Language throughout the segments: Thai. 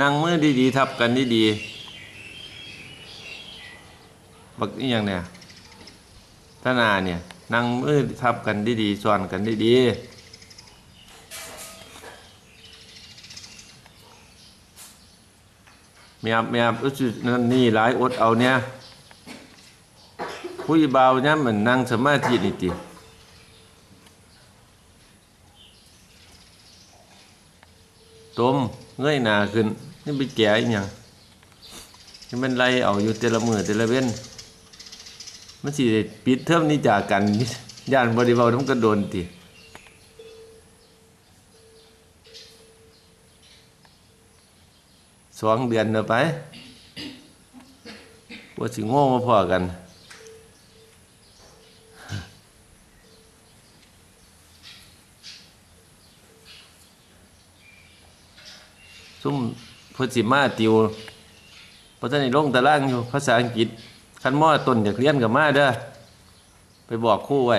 นั่งมือดีๆทับกันดีๆบักนี่ยังเนี่ยทนาเนี่ยนั่งมือทับกันดีๆซ้อนกันดีๆเมียบเมียบรู้สึกนั่นนี่หลายอดเอาเนี่ยผู้ยเบาเนี่ยเหมันนั่งสมาธินี่ติ ต้มเงยหนาขึ้น นี่ไปแก่อีหยังนี่มันไล่เอาอยู่แต่ละมือแต่ละเว้นมันสิปิดเทอมนี้จากกันย่านบริเวณน้ำกระโดนติสองเดือนเนอะไปว่าสิโง่มาพอกัน ซุ่มเพุทธิมาติวเพราะฉะนั้นลงตารางอยู่ภาษาอังกฤษคันมอต้นอยากเรียนกับมาเด้อไปบอกคู่ไว้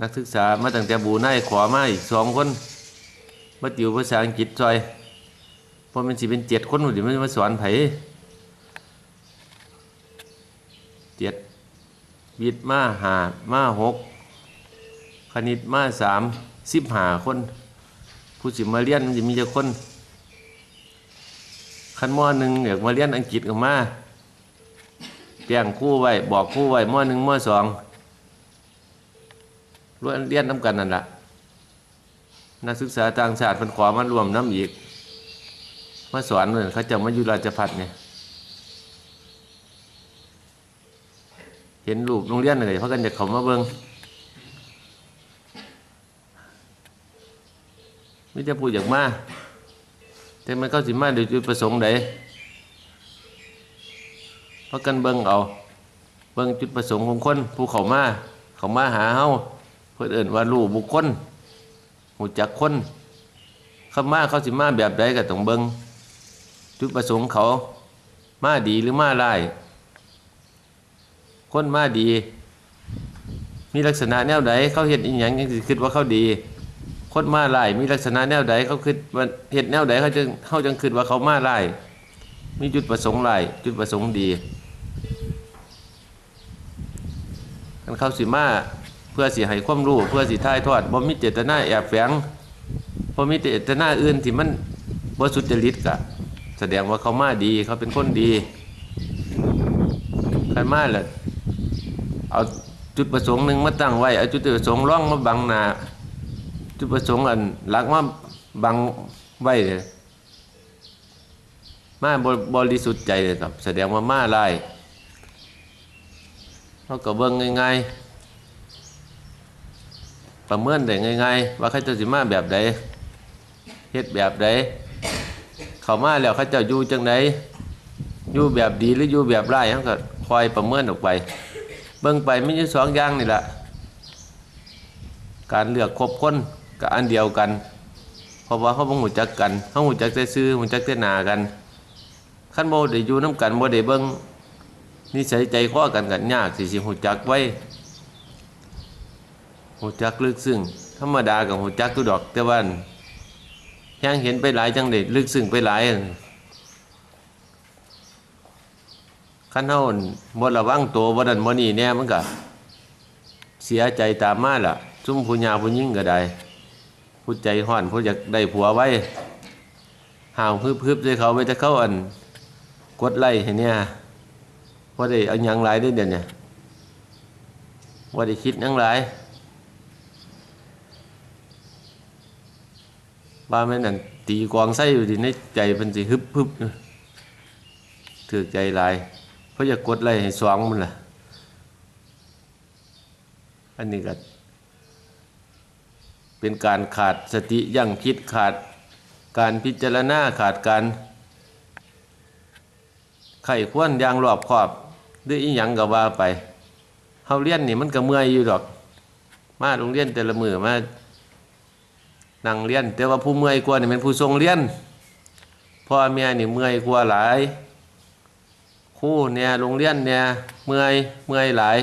นักศึกษามาตั้งแต่บูไนขอมาอีกสองคนมาติวภาษาอังกฤษซอยเพราะมันสิเป็นเจ็ดคนเดี๋ยวมันมาสอนไผเจ็ดวิทมาหามาหก ณิตมาสามสิบหาคน ผู้สิมาเรียนมันจะมีจะคนขั้นม้อหนึ่งอยากมาเรียนอังกฤษกับมาเปลี่ยงคู่ไว้บอกคู่ไว้ม้อหนึ่งม้อสองรวนเรียนน้ำกันนั่นแหละนักศึกษาต่างชาติมันขอมารวมน้ำอีกมาสอนเหมือนเขาจะมาอยู่ราชพัฒเนี่ยเห็นรูปโรงเรียนอะไรเขากันจะเขามาเบิ่ง ไม่จะพูดอย่างมาแต่มันเข้าสิมาโดยจุดประสงค์ใดเพราะกันเบิ่งเอาเบิ่งจุดประสงค์ของคน ผู้เขามาเขามาหาเฮาเพื่อเอิ่นว่ารู้บุคคลหูจักคนเขามาเขาสิมาแบบใดก็ต้องเบิ่งจุดประสงค์เขามาดีหรือมาร้ายคนมาดี มีลักษณะแนวใดเขาเห็นอีหยังยังสิคิดว่าเขาดี คนมาไล่มีลักษณะแนวใดเขาคิดว่าเหตุแนวใดเขาจึงเขาจึงคิดว่าเขามาไล่มีจุดประสงค์ไล่จุดประสงค์ดีกันเขาสิมาเพื่อสิให้ความรู้เพื่อสิถ่ายทอดบ่มีเจตนาแอบแฝงบ่มีเจตนาอื่นที่มันบ่สุจริตกะแสดงว่าเขามาดีเขาเป็นคนดีคันมาแหละเอาจุดประสงค์หนึ่งมาตั้งไว้เอาจุดประสงค์ร่องมาบังหนา จุดประสงค์อันหลักมาบังไว้เลยมาบบริสุทธิ์ใจเลยครับ แสดงว่ามาลายเขาก็เบิ่งง่ายๆประเมินได้ง่ายๆว่าเขาจะสิมาแบบใดเฮ็ดแบบใดเขามาแล้วเขาจะอยู่จังไดอยู่แบบดีหรืออยู่แบบร้ายเขาก็คอยประเมินออกไป เบิ่งไปไม่ใช่สองอย่างนี่แหละการเลือกคบคน ก็อันเดียวกัน เพราะว่าเขาบ่หูจักกัน เขาหูจักแต่ซื้อหูจักแต่หนากันขั้นโมได้อยู่น้ำกันโมได้เบิ่งนิสัยใจคอกันกันยากสิสิหูจักไว้หูจักลึกซึ้งธรรมดากับหูจักตุดอก แต่ว่ายังเห็นไปหลายจังเด็ดลึกซึ้งไปหลายขั้นเฮาบ่ระวังตัวบ่ดันบ่นี่แน่มันก็เสียใจตามมาล่ะ ซุ่มผู้ยาผู้ยิ่งก็ได้ ผู้ใจห่อนผู้อยากได้ผัวไว้ห่าวพึบพึบใจเขาไปจะเข้าอัน กดไล่ให้เนี่ยว่าได้เอายังหลายได้เดี๋ยวเนี่ยว่าได้คิดยังหลายบ้าแม่นั่นตีกวางไส้อยู่ที่ในใจเป็นสิฮึบฮึบถือใจหลาย เพราะอยากกดไล่ให้สวงมันล่ะ อันนี้ก็ เป็นการขาดสติยั่งคิดขาดการพิจารณาขาดการไข้ควรอย่างรอบคอบด้วยอีหยังก็ว่าไปเฮาเรียนนี่มันก็เมื่อยอยู่ดอก มาโรงเรียนแต่ละมือมานั่งเรียน แต่ว่าผู้เมื่อยกว่านี่เป็นผู้ทรงเรียนพ่อแม่นี่เมื่อยกว่าหลายคู่เนี่ยโรงเรียนเนี่ยเมื่อยเมื่อยหลาย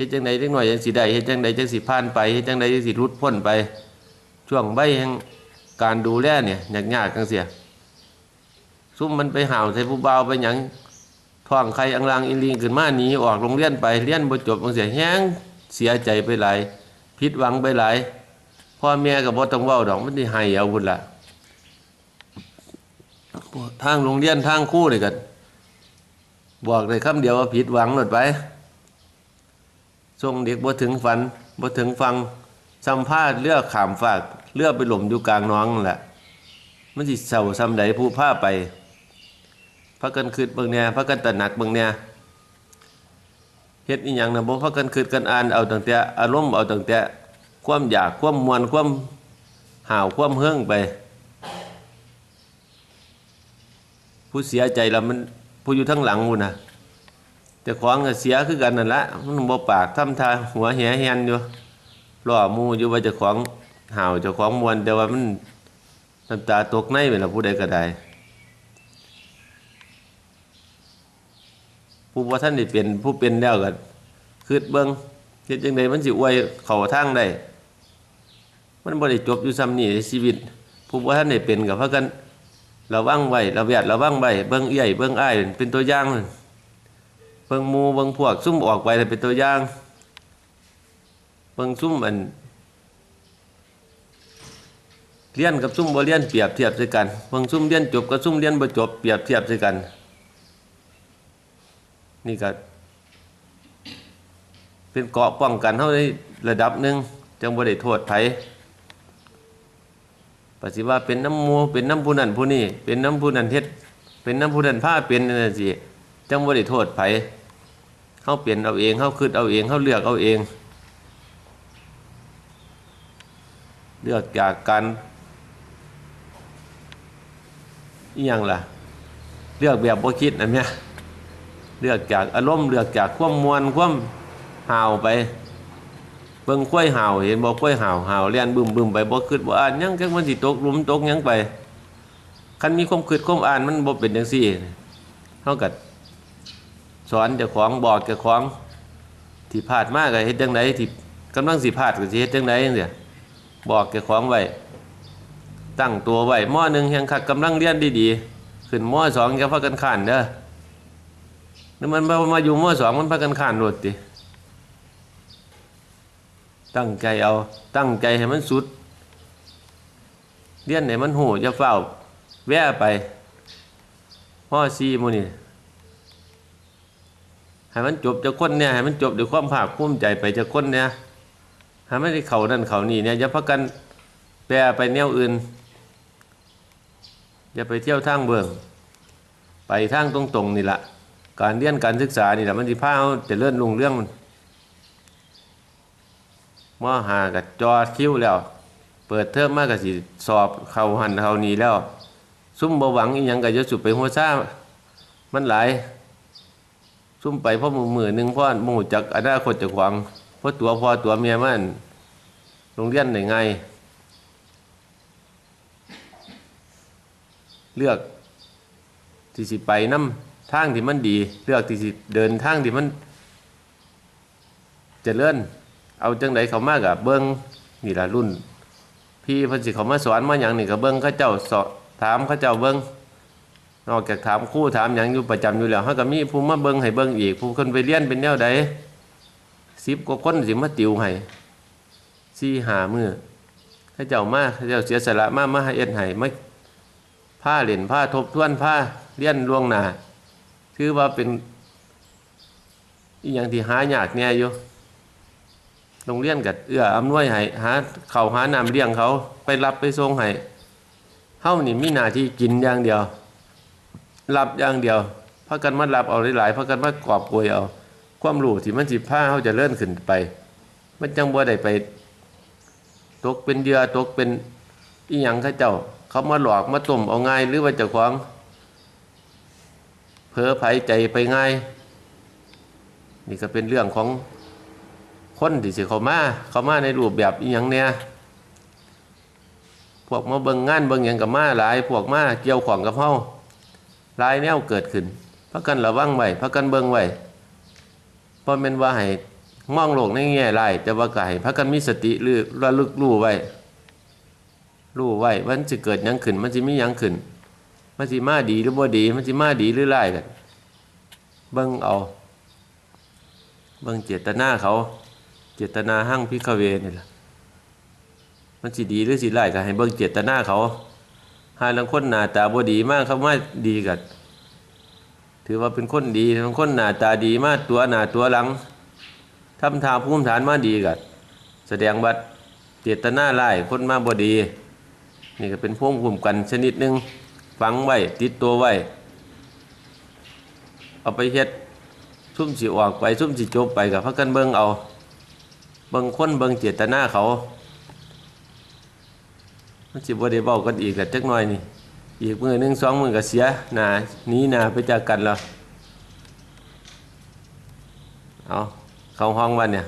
ฮ็ดจังใดจังหน่อยจังสิได้เฮ็ดจังใดจังสิผ่านไปเฮ็ดจังใดจังสิรุดพ้นไป ช่วงใบแห่งการดูแลเนี่ยยากๆจังเสียซุ่มมันไปห่าวใส่ผู้เบาไปหยังท้องใครอังลางอินลิงขึ้นมาหนีออกโรงเรียนไปเรียนบ่จบจังเสียแห้งเสียใจไปหลายผิดหวังไปหลายพ่อแม่ก็บ่ต้องเว้าดอกมันสิให้เอาพุ่นล่ะทางโรงเรียนทางครูนี่ก็บอกได้คำเดียวว่าผิดหวังหมดไป ส่งเด็กบ่ถึงฝันบ่ถึงฟังสัมภาษณ์เลือกขามฝากเลือกไปหล่มอยู่กลางน้องแหละมันสิเศร้าซ้ำใดผู้ผ้าไปพักกันคืดบิ่งเนี่ยพักกันตระหนักบิ่งเนี่ยเฮ็ดอีหยังนะบ่พักกันคืดกันอ่านเอาตั้งแต่อารมณ์เอาตั้งแต่ความอยากความมวนความห่าวความเฮืองไป ผู้เสียใจแล้วมันผู้อยู่ทั้งหลังพุ่นน่ะ แต่ของก็เสียคือกันนั่นละมันบ่ปากทำท่าหัวแหแหนอยู่ล่อมูอยู่ว่าจะของห่าวจะของมวนแต่ว่ามันน้ำตาตกในไปแล้วผู้ใดก็ได้ผู้ว่าท่านได้เป็นผู้เป็นแล้วก็คืดเบิ้งเฮ็ดจังไดมันสิอวยเข้าทางได้มันบ่ได้จบอยู่ซ้ำนี่ชีวิต ผู้ว่าท่านได้เป็นก็พากันระวังไว้ระแวดระวังไว้เบิ่งเอี้ยเบิ่งอ้ายเป็นตัวอย่าง เบิ่งหมู่เบิ่งพวกซุ่มออกไปเป็นตัวอย่างเบิ่งซุ่มอันเรียนกับซุ่มบ่เรียนเปรียบเทียบใส่กันเบิ่งซุ่มเรียนจบกับซุ่มเรียนบ่จบเปรียบเทียบใส่กัน นี่ก็เป็นเกาะป้องกันเฮาในระดับหนึ่งจังบ่ได้โทษไผปฏิว่าเป็นน้ำมูเป็นน้ำผู้นั้นผู้นี้เป็นน้ำผู้นั้นเฮ็ดเป็นน้ำผู้นั้นพาเป็นนั่นสิจังบ่ได้โทษไผ เฮาเปลี่ยนเอาเองเฮาคิดเอาเองเฮาเลือกเอาเอง เลือกจากการอีหยังล่ะ เลือกแบบบ่คิดอันเนี้ยเลือกจากอารมณ์เลือกจากความมวลความห่าวไป เบิ่งข้อยห่าวเห็นบ่ข้อยห่าวห่าวเลียนบึมบึมไปบ่คิดบ่อ่านยังจังมันสิตกหลุมตกยังไปคันมีความคิดความอ่านมันบ่เป็นจังซี่เฮาก็ สอนเจ้าของบอกเจ้าของที่พลาดมาก็เฮ็ดจังไดที่กำลังสิพลาดก็สิเฮ็ดจังไดจังซี่บอกแกของไว้ตั้งตัวไว้ม้อหนึ่งยังขัดกำลังเรียนดีๆขึ้นม้อสองแกพักกันขานเด้อนี่มันมามาอยู่ม้อสองมันพักกันขานโหลดติตั้งใจเอาตั้งใจให้มันสุดเรียนไหนมันโหจะเฝ้า แว่ไปพ่อซีโมนี่ ให้มันจบจะคนเนี่ยให้มันจบด้วยความภาคภูมิใจไปจะคนเนี่ยใหาไม่ได้เขานั่นเขานี่เนี่ยอย่าพักกันแปรไปแนวอื่น อย่าไปเที่ยวทางเบืองไปทางตรงๆนี่แหละการเรียนการศึกษานี่แหละมันสิพาเอาจะเลื่อนลงเรื่องมันมอหากับจอคิ้วแล้ว เปิดเทอมมากกับสิสอบเขาหันเขานี่แล้ว ซุ่มบหวังอีหยังกับจะสุดไปหัวซ่ามันหลาย ซุ่มไปเพราะมือมือหนึ่งเพราะหมู่จากอนาคตจากหวังเพราะตัวพ่อตัวเมียมันโรงเรียนได้ไง เลือกที่สิไปน้ำทางที่มันดี เลือกที่สิเดินทางที่มันเจะเลื่อนเอาจังไดเขามากอะเบิ้งนี่ละรุ่น พี่พันสิเขามาสอนมาอย่างนี่ก็เบิ้งเข้าเจ้าสอถามเข้าเจ้าเบิ้ง นอกจากถามคู่ถามอย่างอยู่ประจำอยู่แล้วเขาก็มีผู้มาเบิ้งให้เบิ้งอีก ผู้คนไปเรียนเป็นแนวใดสิบกว่าคนสิมาติวให้สี่หามือให้เจ้ามาให้เจ้าเสียสละมามาให้เอ็ดให้ไม่ผ้าเหรียญผ้าทบทวนผ้าเลี้ยนล่วงหนาคือว่าเป็นอีอย่างที่หายากเนี่ยอยู่โรงเรียนกัดเอื้ออำนวยให้หาเขาหาน้ำเลี้ยงเขาไปรับไปส่งให้เฮานี่มีหน้าที่กินอย่างเดียว รับอย่างเดียวพักกันมารับเอาหลายๆพักกันมากรอบกวยเอา ความรู้ที่มันสิผ้าเขาจะเลื่อนขึ้นไป มันจังบ่ได้ไป ตกเป็นเหยื่อตกเป็นอีหยังข้าเจ้า เขามาหลอกมาต้มเอาง่ายหรือว่าจ้าของเผลอไผใจไปง่าย นี่ก็เป็นเรื่องของคนที่สิเขามาเขามาในรูปแบบอีหยังเนี่ยพวกมาเบิ่งงานเบิ่งหยังกับมาหลาย พวกมาเกี่ยวของกับเฮา ลายแนวเกิดขึ้นพักกันระวังไว้พักกันเบิ่งไว้เพราะเป็นว่าให้มองโลกในแง่ร้ายแต่ว่าก็ให้พักกันมีสติหรือระลึกรู้ไว้รู้ไว้ว่ามันสิเกิดยังขึ้น มันสิมียังขึ้น มันสิมาดีหรือบ่ดี มันสิมาดีหรือร้ายกันเบิ่งเอา เบิ่งเจตนาเขา เจตนาหั่งพิกเวนี่ล่ะมันสิดีหรือสิร้ายก็ให้เบิ่งเจตนาเขา หาลังคนหน้าตาบ่ดีมากเขามาดีกันถือว่าเป็นคนดีบางคนหน้าตาดีมากตัวหน้าตัวหลังทำทาภูมิฐานมาดีกันแสดงว่าเจตนาร้ายคนมาบ่ดี นี่ก็เป็นพวงภูมิกันชนิดหนึ่งฝังไว้ติดตัวไว้เอาไปเฮ็ดซุ่มสิออกไปซุ่มสิจบไปกับพักกันเบิ่งเอา เบิ่งคนเบิ่งเจตนาเขา มันสิบ่ได้เว้ากันอีกแล้วจักหน่อยนี่ อีกมือหนึงสองมือก็เสียหน้านี้หน้าไปจากกันแล้วเอาเข้าห้องวันเนี่ย